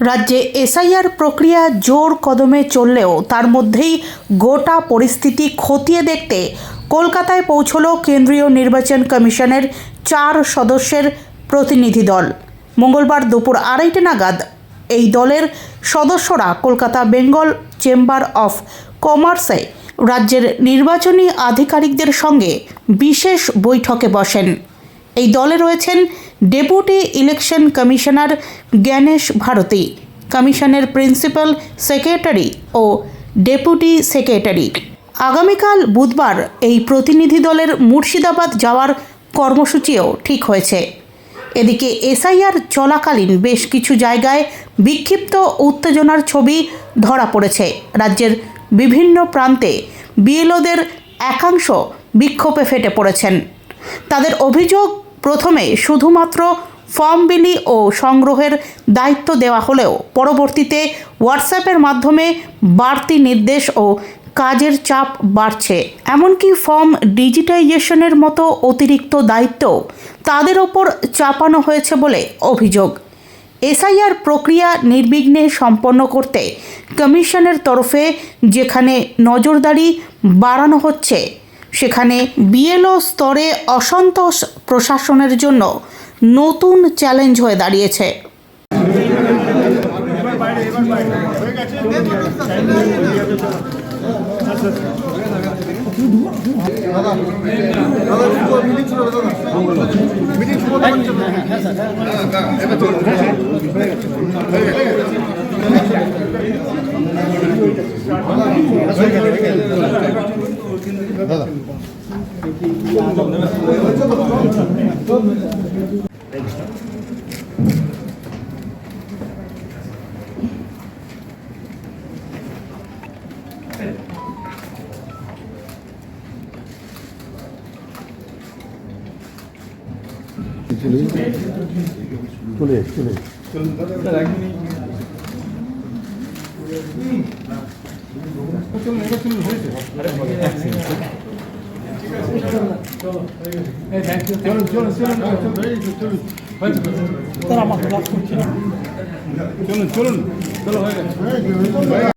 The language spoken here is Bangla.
রাজ্যে এসআইআর প্রক্রিয়া জোর কদমে চললেও তার মধ্যেই গোটা পরিস্থিতি খতিয়ে দেখতে কলকাতায় পৌঁছল কেন্দ্রীয় নির্বাচন কমিশনের চার সদস্যের প্রতিনিধি দল। মঙ্গলবার দুপুর আড়াইটে নাগাদ এই দলের সদস্যরা কলকাতা বেঙ্গল চেম্বার অফ কমার্সে রাজ্যের নির্বাচনী আধিকারিকদের সঙ্গে বিশেষ বৈঠকে বসেন। এই দলে রয়েছেন deputy election commissioner Gyanesh Bharti, কমিশনের প্রিন্সিপাল সেক্রেটারি ও ডেপুটি সেক্রেটারি। আগামীকাল বুধবার এই প্রতিনিধি দলের মুর্শিদাবাদ যাওয়ার কর্মসূচিও ঠিক হয়েছে। এদিকে এসআইআর চলাকালীন বেশ কিছু জায়গায় বিক্ষিপ্ত উত্তেজনার ছবি ধরা পড়েছে। রাজ্যের বিভিন্ন প্রান্তে বিএলওদের একাংশ বিক্ষোভে ফেটে পড়েছেন। তাদের অভিযোগ প্রথমে শুধুমাত্র ফর্ম বিলি ও সংগ্রহের দায়িত্ব দেওয়া হলেও পরবর্তীতে হোয়াটসঅ্যাপের মাধ্যমে বাড়তি নির্দেশ ও কাজের চাপ বাড়ছে। এমনকি ফর্ম ডিজিটাইজেশনের মতো অতিরিক্ত দায়িত্ব তাদের ওপর চাপানো হয়েছে বলে অভিযোগ। এসআইআর প্রক্রিয়া নির্বিঘ্নে সম্পন্ন করতে কমিশনের তরফে যেখানে নজরদারি বাড়ানো হচ্ছে সেখানে বিএলও স্তরে অসন্তোষ প্রশাসনের জন্য নতুন চ্যালেঞ্জ হয়ে দাঁড়িয়েছে। চলে যাচ্ছে চলে যাচ্ছে চলুন চলুন চলো হয়ে গেছে